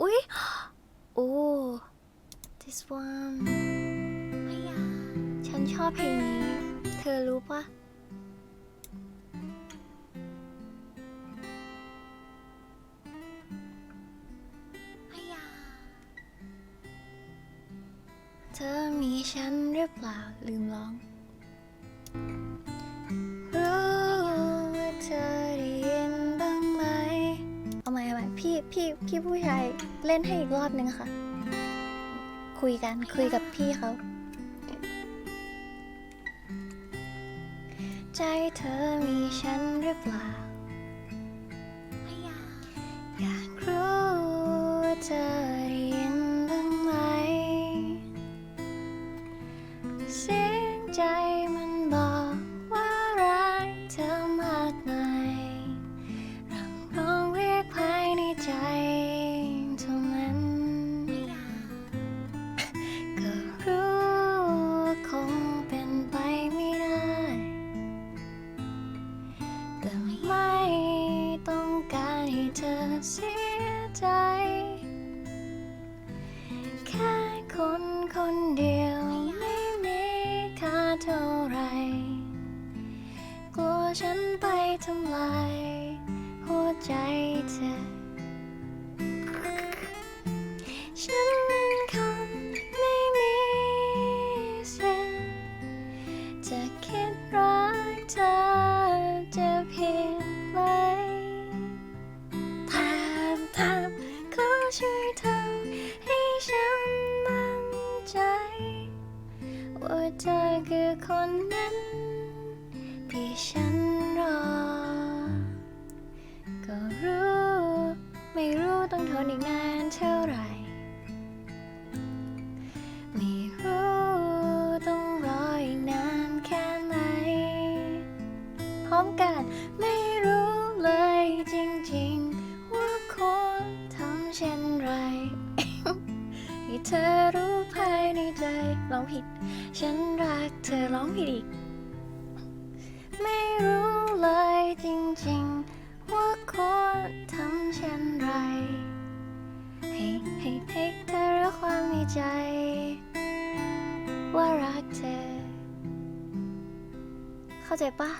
อุ๊ยโอ้ this one ไม่อยาฉันชอบเพลงนี้ เธอรู้ปะเธอมีฉันหรือเปล่าลืมร้อง พี่ผู้ชายเล่นให้อีกรอบนึงค่ะ คุยกันคุยกับพี่เขา ใจเธอมีฉันหรือเปล่า อยากรู้ว่าเธอได้ยินบ้างไหม เสียงใจ แต่ไม่ต้องการให้เธอเสียใจ แค่คนคนเดียวไม่มีค่าเท่าไร กลัวฉันไปทำลายหัวใจเธอ ช่วยทำให้ฉันมั่นใจ ว่าเธอคือคนนั้นที่ฉันรอ ก็รู้ ไม่รู้ต้องทนอีกนานเท่าไหร่ ไม่รู้ต้องรออีกนานแค่ไหน พร้อมกันไม่รู้เลยจริงๆ เช่นไรให้เธอรู้ภายในใจร้องผิด ฉันรักเธอร้องผิดอีก ไม่รู้เลยจริงๆ ว่าควรทำเช่นไร ให้ให้ให้เธอรู้ความในใจ ว่ารักเธอ เข้าใจปะ